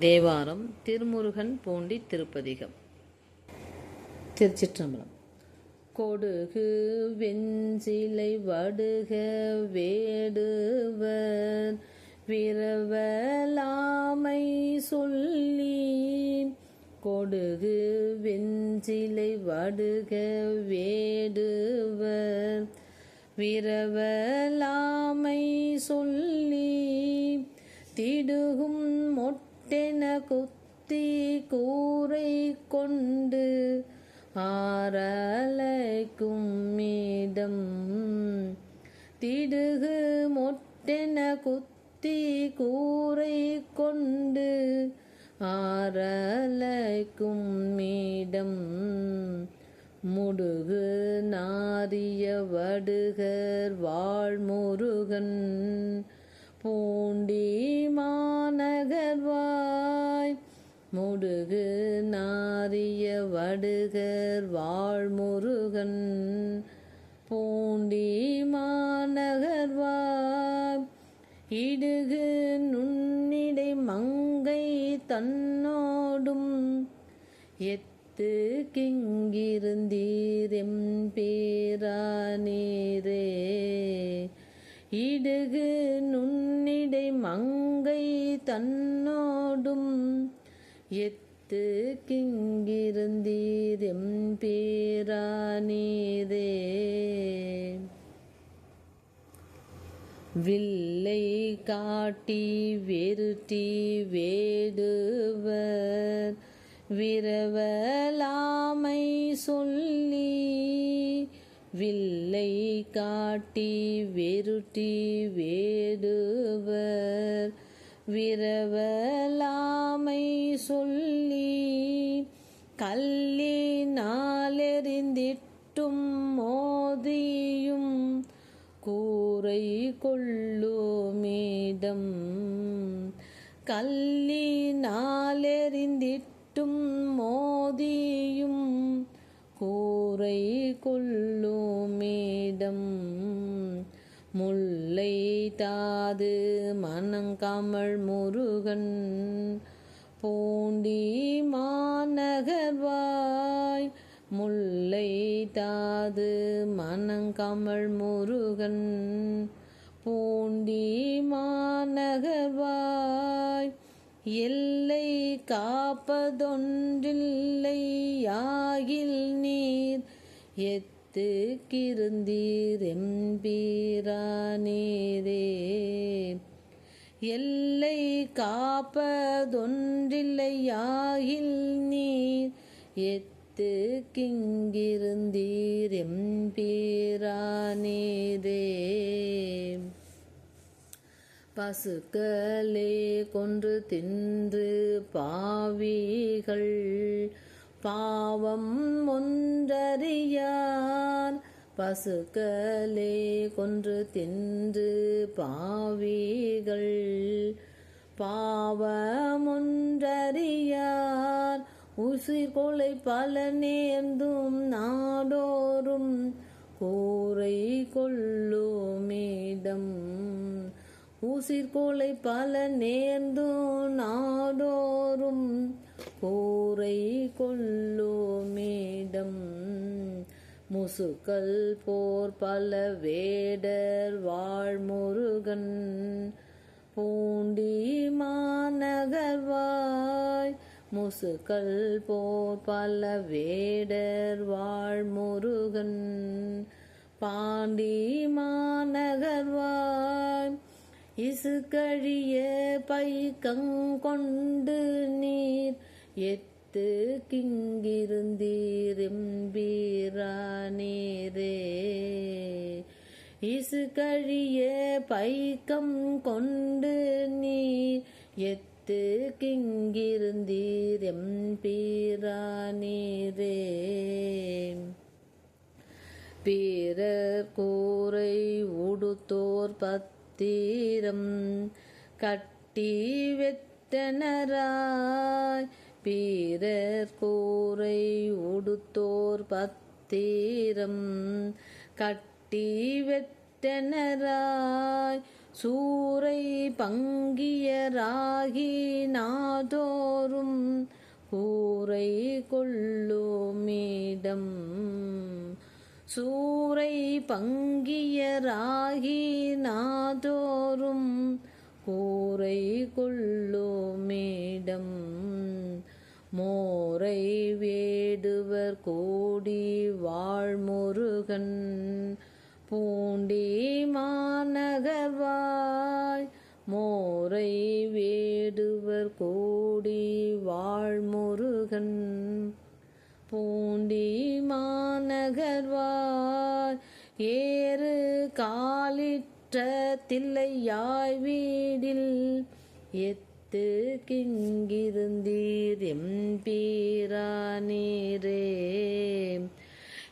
தேவாரம் திருமுருகன் பூண்டி திருப்பதிகம். திருச்சிற்றம்பலம். கொடுகு வெஞ்சிலை வடுக வேடுவர் விரவலாமை சொல்லி கொடுகு வெஞ்சிலை வடுக வேடுவர் விரவலாமை சொல்லி திடுகும் மொட்டென குத்தி கூரை கொண்டு ஆரலைக்கும் மீடம் திடுகு மொட்டென குத்தி கூரை கொண்டு ஆரலைக்கும் மீடம் முடுகு நாரிய வடுகர் வாழ்முருகன் பூண்டி மாநகர்வாய் முடுகு நாரிய வடுகர் வாழ்முருகன் பூண்டி மாநகர்வாய் இடுகு நுண்ணிடை மங்கை தன்னோடும். எத்து கிங்கிருந்தீரெம் பேரா நீரே. இடுகு நுண்ணிடை மங்கை தன்னோடும் எத்து கிங்கிருந்தீரெம் பேரானீரே வில்லை காட்டி வெருட்டி வேடுவர் விரவலாமை சொல்லி வில்லை காட்டி வெருட்டி வேடுவர். விரவலாமை சொல்லி கல்லினாலெறிந்திட்டும் மோதியும் கூரை கொள்ளுமேடம் கல்லினாலெறிந்திட்டும் மோதியும் கூரை கொள்ளுமேடம் முல்லை தாது மணங்கமழ் முருகன் பூண்டி மாநகர்வாய் முல்லை தாது மணங்கமழ் முருகன் பூண்டி மாநகர்வாய் எல்லை காப்பதொன்றில்லை யாகில் நீர். எத்து கிருந்தீர் எம்பீரானீரே எல்லை காப்பதொன்றில்லை யாகில் நீர். எத்து கிங்கிருந்தீர் எம்பீரானீரே பசுக்களே கொன்று தின்று பாவிகள். பாவம் ஒன்றறியார். பசுக்களே கொன்று தின்று பாவிகள். பாவமொன்றறியார் உசிர் கொலை பல நேர்ந்தும் நாடோறும். கூரை கொள்ளுமிடம் ஊசிர்கோலை பல நேர்ந்தும் நாடோறும் கூரை கொள்ளுமேடம் முசுக்கல் போர் பல வேடர் வாழ்முருகன் பூண்டி மாநகர்வாய் முசுக்கல் போர் பல வேடர் வாழ்முருகன் பாண்டி மாநகர்வாய் இசுகழிய பைக்கங்கொண்டு நீர் எத்து கிங்கிருந்தீர் எம்பீரானீரே இசுகழிய பைக்கம் கொண்டு நீர் எத்து கிங்கிருந்தீர் எம்பீரானீரே பீரர் கூரை உடுத்தோர் தீரம் கட்டி வெட்டனராய் பீரர் கூரை உடுத்தோர் பத்தீரம் கட்டி வெட்டனராய் சூரை பங்கியராகி நாதோறும் கூரை கொள்ளுமிடம் சூரை பங்கியராகி நாதோறும் கூரை கொள்ளுமிடம் மோரை வேடுவர் கோடி வாழ்முருகன் பூண்டி மாநகர்வாய் மோரை வேடுவர் கோடி வாழ்முருகன் பூண்டி மாநகர்வார். ஏறு காலிற்ற தில்லையாய் வீடில். எத்து கிங்கிருந்தீர் எம்பீரானீரே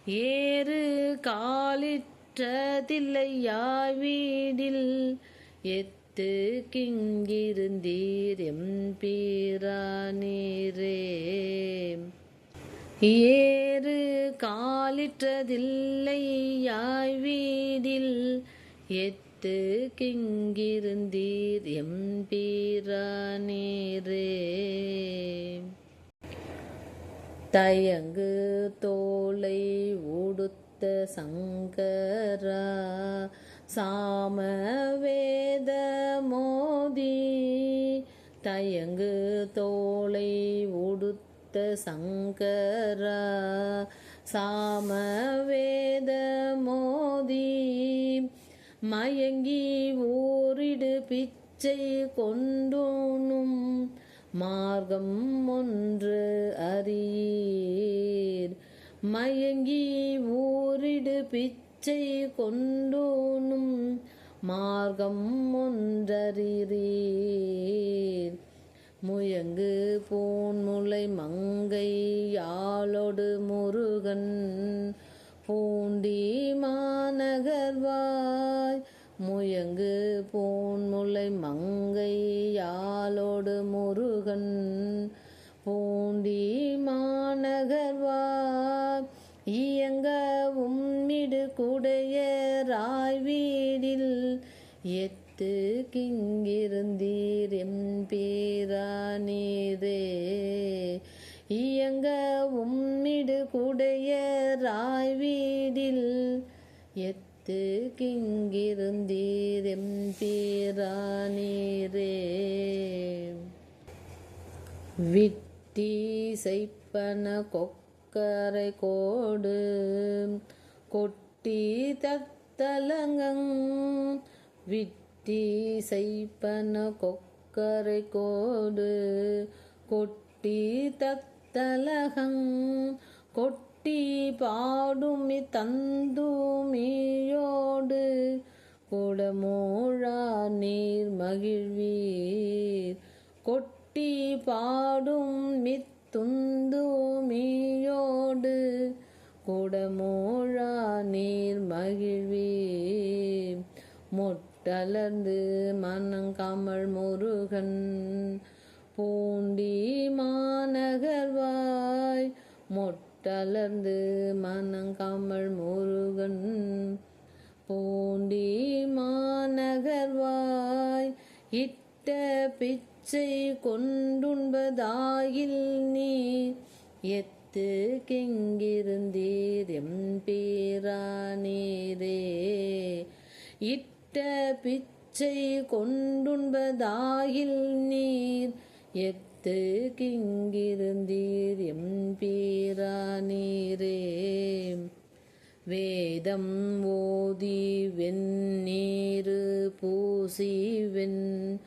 ஏறு காலிற்ற தில்லையாய் வீடில். எத்து கிங்கிருந்தீர் எம்பீரானீரே ஏறு காலிற்றதில்லை யாய் வீடில். எத்து கிங்கிருந்தீர் எம்பீரானீரே தயங்கு தோலை உடுத்த சங்கரா. சாம வேத மோதி. தயங்கு தோலை உடுத்த சங்கரா சாம வேத மோதி மயங்கி ஊரிடு பிச்சை கொண்டோனும் மார்க்கம் ஒன்று அறியீர். மயங்கி ஊரிடு பிச்சை கொண்டோனும் மார்க்கம் ஒன்றறீர் முயங்கு பூன்முலை மங்கை யாழொடு முருகன். பூண்டி மாநகர்வாய் முயங்கு பூன்முலை மங்கை யாழோடு முருகன். பூண்டி விட்டி செய்ப்பன கொக்கரை கோடு கொட்டி தத்தலங்கங் விட்டி செய்ப்பன கொக்கரை கோடு கொட்டி தத்தலகங் கொட்டி பாடுமி தந்துமியோடு குடமோழா நீர் மகிழ்வீர் கொட்டி பாடும் மித்துந்துமியோடு குடமோழா நீர் மகிழ்வீர். மொட்டலர்ந்து மனங்கமழ் முருகன் பூண்டி மாநகர்வாய் மொட்டலர்ந்து மனங்கமழ் முருகன் பூண்டி மாநகர்வாய் இட்ட பிச்சை கொண்டுண்பதாயில் நீ எத்து கெங்கிருந்தீர் எம்பீரானீரே இட்ட பிச்சை கொண்டுண்பதாயில் நீர். எத்து கிங்கிருந்தீர் எம்பீரானீரே வேதம் ஓதி வெந்நீரு பூசி வெண்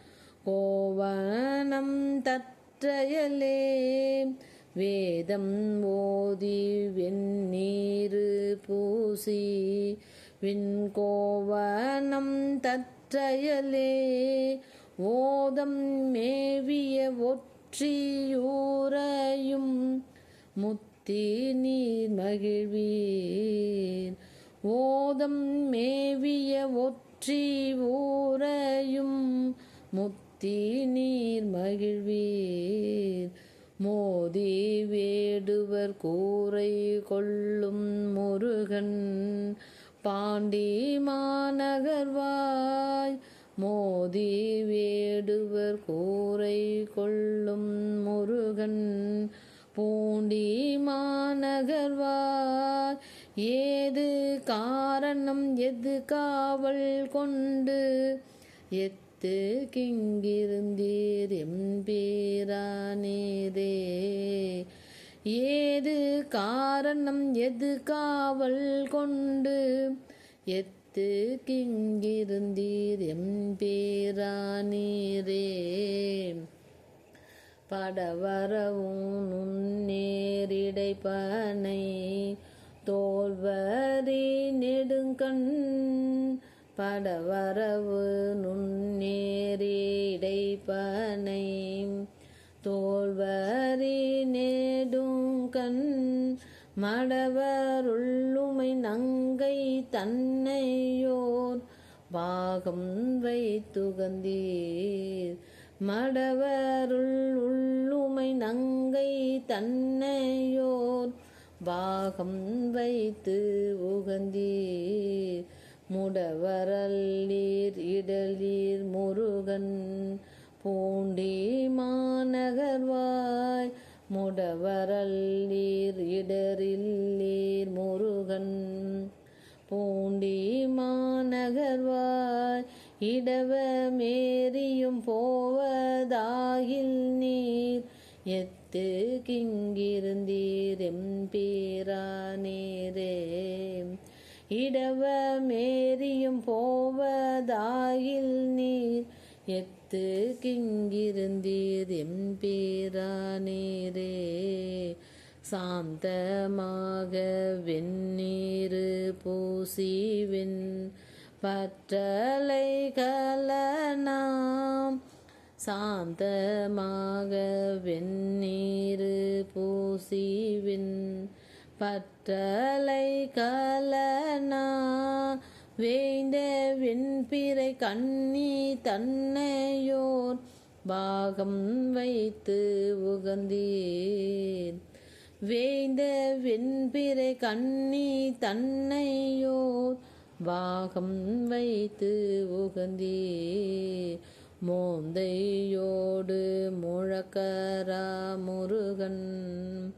கோவனம் தற்றயலே. வேதம் ஓதி வெந்நீர் பூசி விண்கோவனம் தற்றயலே. ஓதம் மேவிய ஒற்றியூரையும் முத்தி நீர் மகிழ்வீர். ஓதம் மேவிய ஒற்றி ஊரையும் முத்தி நீர் மகிழ்வீர். மோதி வேடுவர் கூரை கொள்ளும் முருகன். பாண்டி மாநகர்வாய் மோதி வேடுவர் கூரை கொள்ளும் முருகன். பூண்டி மாநகர்வார் ஏது காரணம் எது காவல் கொண்டு? எத் கிங்கிருந்தீர் எம்பீரானீரே ஏது காரணம் எது காவல் கொண்டு? எத்து கிங்கிருந்தீர் எம்பீரானீரே படவரவும் நேரிடைப்பனை தோல்வரி நெடுங்கண். படவரவு நுண்ணேரிடைப்பனை தோல்வரி நெடுங்கண் மடவருள்ளுமை நங்கை தன்னையோர் பாகம் வைத்துகந்தீர். மடவருள் உள்ளுமை நங்கை தன்னையோர் பாகம் வைத்து உகந்தீர். முடவரல்லீர் இடலீர் முருகன் பூண்டி மாநகர்வாய் முடவரல்லீர் இடரில்லீர் முருகன் பூண்டி மாநகர்வாய் இடவ மேரியும் போவதாகில் நீர் எத்து கிங்கிருந்தீர் எம்பீர் இடவ மேரியும் போவதாயில் நீர் எத்து கிங்கிருந்தீர் எம்பீரானேரே சாந்தமாக வெந்நீர் பூசிவின் பற்றலை கலனாம். சாந்தமாக வெந்நீர் பூசிவின் பற்றலை கலனா வேய்ந்த வெண்பிறை கண்ணி தன்னையோர் பாகம் வைத்து உகந்தீர். வேய்ந்த வெண்பிறை கண்ணி தன்னையோர் பாகம் வைத்து உகந்தீர். மோந்தையோடு முழக்கரா முருகன்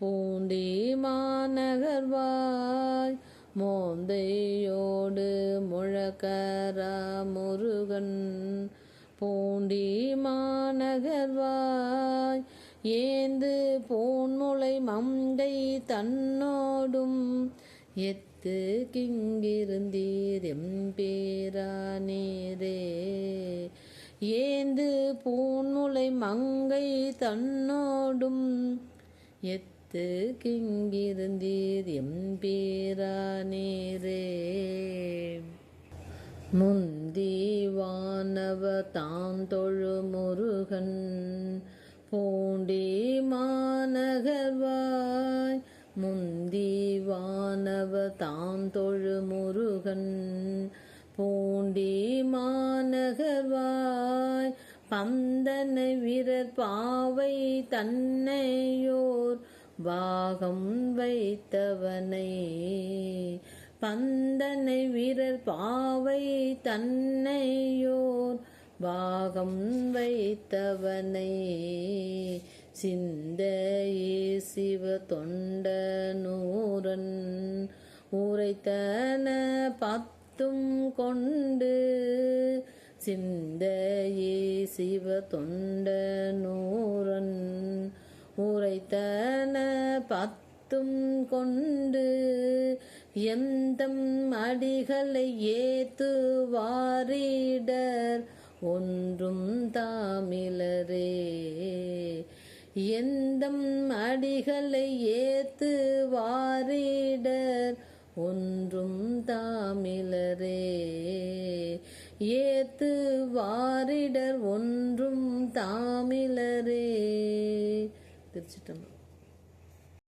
பூண்டி மாநகர்வாய் மோந்தையோடு முழக்கரா முருகன். பூண்டி மாநகர்வாய் ஏந்து பூன்முளை மங்கை தன்னோடும். எத்து கிங்கிருந்தீர் எம்பேரானேரே ஏந்து பூன்முளை மங்கை தன்னோடும். எத்து கிங்கிருந்தீர் எம்பேரானேரே முந்தீவானவ வானவ தாந்தொழு முருகன் பூண்டி மாநகர்வாய். முந்தீவானவ வானவ தாந்தொழு முருகன் பூண்டி மாநகர்வாய். பந்தனை வீரர் பாவை தன்னையோர் பாகம் வைத்தவனை பந்தனை வீரர் பாவை தன்னையோர் பாகம் வைத்தவனை சிந்தையே சிவ தொண்ட நூரன் உரைத்தன பத்தும் கொண்டு சிந்தையே சிவ தொண்ட நூரன் உரைத்தன பத்தும் கொண்டு எந்தம் அடிகளை ஏத்து வாரிடர் ஒன்றும் தாமிலரே. எந்தம் அடிகளை ஏத்து வாரிடர் ஒன்றும் தாமிலரே. ஏத்து வாரிடர் ஒன்றும் தாமிலரே. 不知道。